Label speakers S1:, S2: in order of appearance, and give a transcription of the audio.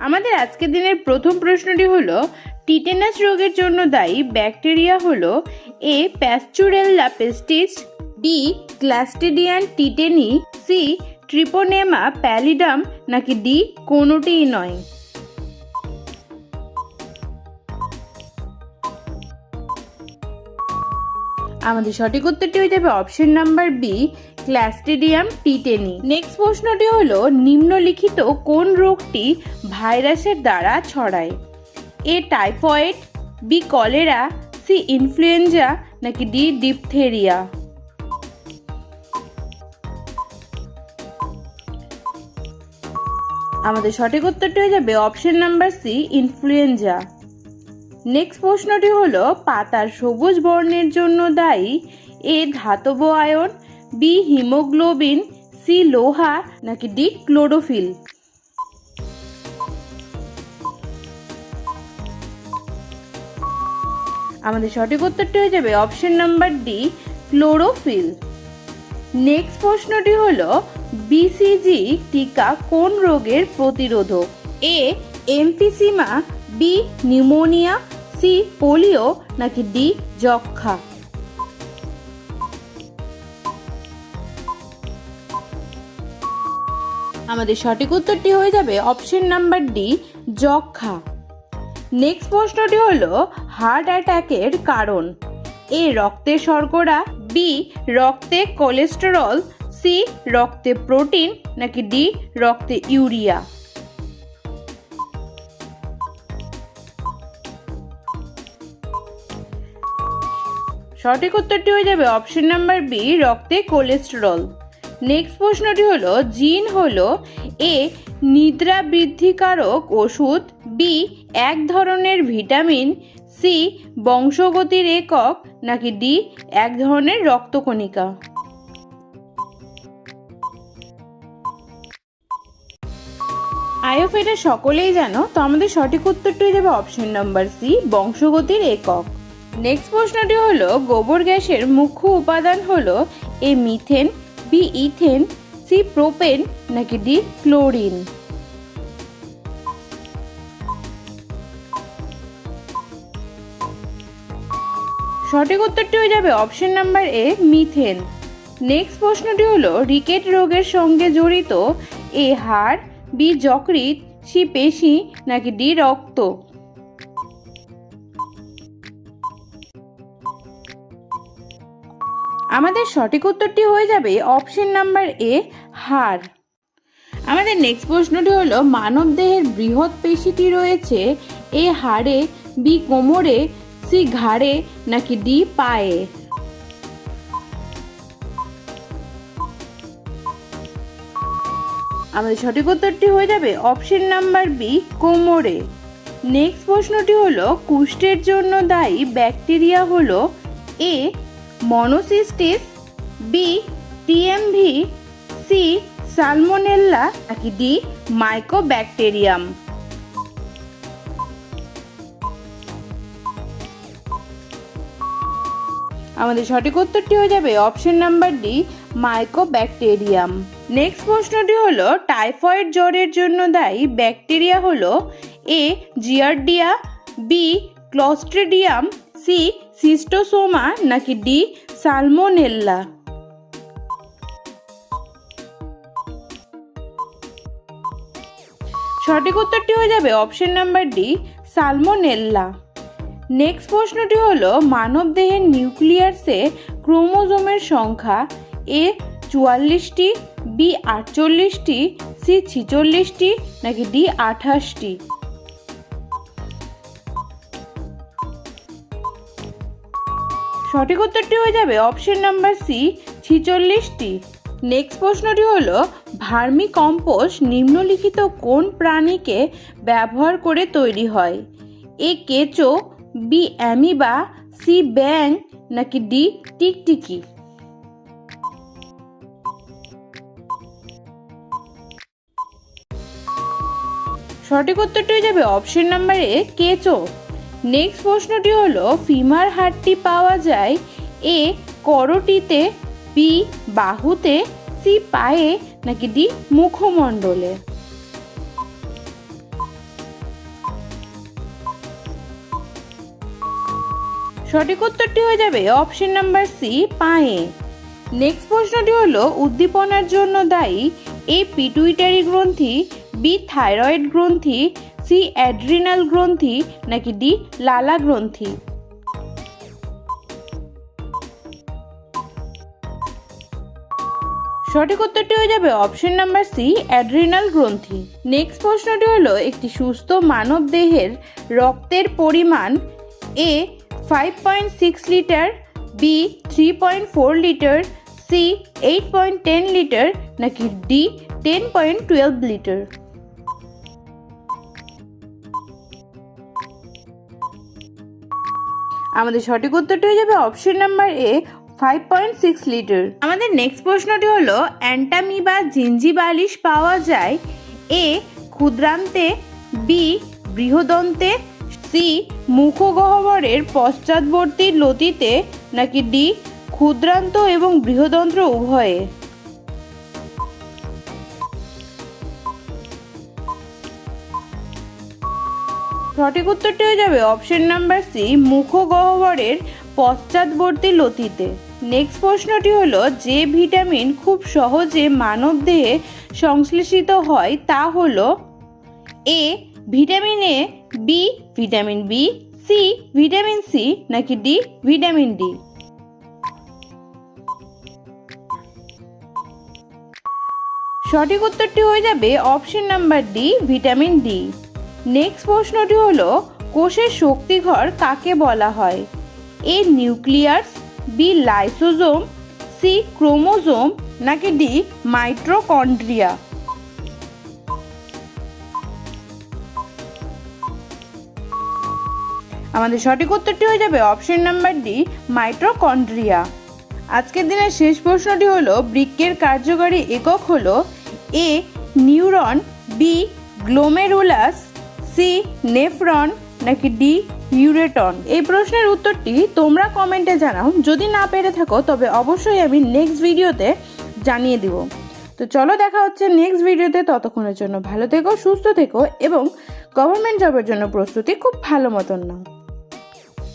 S1: আমাদের আজকের দিনের প্রথম প্রশ্নটি হলো, টিটেনাস রোগের জন্য দায়ী ব্যাকটেরিয়া হলো A Pasteurella pestis D Clostridium tetani, C Treponema pallidum, নাকি ডি কোনোটিই নয়? আমাদের সঠিক উত্তরটি হয়ে যাবে option number B clostridium tetani next প্রশ্নটি হলো, নিম্নলিখিত কোন রোগটি ভাইরাসের দ্বারা ছড়ায়? A typhoid B cholera C influenza নাকি ডি ডিপথেরিয়া আমাদের সঠিক উত্তরটি হয়ে যাবে option number C influenza next প্রশ্নটি হলো, পাতার সবুজ বর্ণের জন্য দায়ী এ ধাতব আয়ন বি হিমোগ্লোবিন, সি লোহা নাকি ডি ক্লোরোফিল? আমাদের সঠিক উত্তরটি হয়ে যাবে option number D, chlorophyll. Next প্রশ্নটি হলো বিসিজি টিকা কোন রোগের প্রতিরোধক? A, emphysema, B, pneumonia, C, polio নাকি ডি যক্ষা আমাদের সঠিক উত্তরটি হয়ে যাবে অপশন নাম্বার ডি যক্ষা। নেক্সট প্রশ্নটি হলো হার্ট অ্যাটাকের কারণ। এ, রক্তে শর্করা বি রক্তে কোলেস্টেরল সি রক্তে প্রোটিন নাকি ডি রক্তে ইউরিয়া সঠিক উত্তরটি হয়ে যাবে অপশন নাম্বার বি রক্তে কোলেস্টেরল নেক্সট প্রশ্নটি হলো, জিন হলো এ নিদ্রা বৃদ্ধিকারক ওষুধ, বি এক ধরনের ভিটামিন, সি বংশগতির একক, নাকি ডি এক ধরনের রক্তকণিকা? আইএফ এটা সকলেই জানো, তো আমাদের সঠিক উত্তরটি যাবে অপশন নাম্বার সি বংশগতির একক। নেক্সট প্রশ্নটি হলো, গোবর গ্যাসের মুখ্য উপাদান হলো A methane B ethane C propane নাকি ডি ক্লোরিন সঠিক উত্তরটি হয়ে যাবে option number A methane next প্রশ্নটি হলো রিকেট রোগের সঙ্গে জড়িত, এ হাড়, বি যকৃত সি পেশি নাকি ডি রক্ত? আমাদের সঠিক উত্তরটি হয়ে যাবে অপশন নাম্বার এ, হাড়। আমাদের নেক্সট প্রশ্নটি হলো মানব দেহের বৃহৎ পেশিটি রয়েছে এ হাড়ে, বি কোমরে, সি ঘাড়ে, নাকি ডি পায়ে? আমাদের সঠিক উত্তরটি হয়ে যাবে অপশন নাম্বার বি, কোমরে। নেক্সট প্রশ্নটি হলো, কুষ্ঠের জন্য দায়ী ব্যাকটেরিয়া হলো A Monocystis B TMV C Salmonella নাকি ডি মাইকোব্যাকটেরিয়াম আমাদের সঠিক উত্তরটি হয়ে যাবে option number D mycobacterium next প্রশ্নটি হলো টাইফয়েড জ্বরের জন্য দায়ী ব্যাকটেরিয়া হলো A Giardia B Clostridium C Schistosoma নাকি ডি সালমোনেল্লা? সঠিক উত্তরটি হয়ে যাবে option number D salmonella. Next প্রশ্নটি হলো মানব দেহের নিউক্লিয়াসে ক্রোমোজোমের সংখ্যা এ চুয়াল্লিশটি, বি আটচল্লিশটি, সি ছিচল্লিশটি, নাকি ডি আঠাশটি? সঠিক উত্তরটি হয়ে যাবে অপশন নাম্বার সি ছিচল্লিশটি। নেক্সট প্রশ্নটি হলো, ভার্মি কম্পোস্ট নিম্নলিখিত কোন প্রাণীকে ব্যবহার করে তৈরি হয়? এ কেঁচো বি অ্যামিবা সি ব্যাং নাকি ডি টিকটিকি? সঠিক উত্তরটি হয়ে যাবে অপশন নাম্বার এ কেঁচো। নেক্সট প্রশ্নটি হলো, ফিমার হাড়টি পাওয়া যায় এ করটিতে বি বাহুতে সি পায়ে, নাকি ডি মুখমণ্ডলে? সঠিক উত্তরটি হয়ে যাবে অপশন নাম্বার সি পায়ে। নেক্সট প্রশ্নটি হলো, উদ্দীপনার জন্য দায়ী এ পিটুইটারি গ্রন্থি বি থাইরয়েড গ্রন্থি সি অ্যাড্রিনাল গ্রন্থি নাকি ডি লালা গ্রন্থি? সঠিক উত্তরটি হয়ে যাবে অপশন নাম্বার সি অ্যাড্রিনাল গ্রন্থি। নেক্সট প্রশ্নটি হলো একটি সুস্থ মানব দেহের রক্তের পরিমাণ A five point six litre B three point four litre C eight point ten litre নাকি D ten point twelve litre আমাদের সঠিক উত্তরটি হয়ে যাবে option number A five point six litre আমাদের নেক্সট প্রশ্নটি হলো অ্যান্টামি বা জিঞ্জিবালিশ পাওয়া যায় এ, ক্ষুদ্রান্তে, বি, বৃহদন্তে, সি, মুখগহ্বরের পশ্চাৎবর্তী লতিতে, নাকি ডি, ক্ষুদ্রান্ত এবং বৃহদন্ত্র উভয়ে? সঠিক উত্তরটি হয়ে যাবে অপশন নাম্বার সি, মুখগহ্বরের পশ্চাৎবর্তী লতিতে। নেক্সট প্রশ্নটি হলো, যে ভিটামিন খুব সহজে মানবদেহে সংশ্লেষিত হয় তা হলো A, vitamin A, B, vitamin B, C, vitamin C, নাকি ডি, ভিটামিন ডি। সঠিক উত্তরটি হয়ে যাবে option number D, vitamin D. Next প্রশ্নটি হলো, কোষের শক্তিঘর কাকে বলা হয়? A nucleus B lysosome C chromosome, নাকি ডি মাইট্রোকন্ড্রিয়া আমাদের সঠিক উত্তরটি হয়ে যাবে অপশন নাম্বার ডি মাইট্রোকন্ড্রিয়া আজকের দিনের শেষ প্রশ্নটি হলো, বৃক্কের কার্যকরী একক হলো A neuron B glomerulus C, nephron নাকি ডি, ইউরেটন? এই প্রশ্নের উত্তরটি তোমরা কমেন্টে জানাও। যদি না পেরে থাকো, তবে অবশ্যই আমি নেক্সট ভিডিওতে জানিয়ে দিব। তো চলো দেখা হচ্ছে নেক্সট ভিডিওতে ততক্ষণের জন্য ভালো থেকো, সুস্থ থেকো এবং গভর্নমেন্ট জবের জন্য প্রস্তুতি খুব ভালো মতন নাও।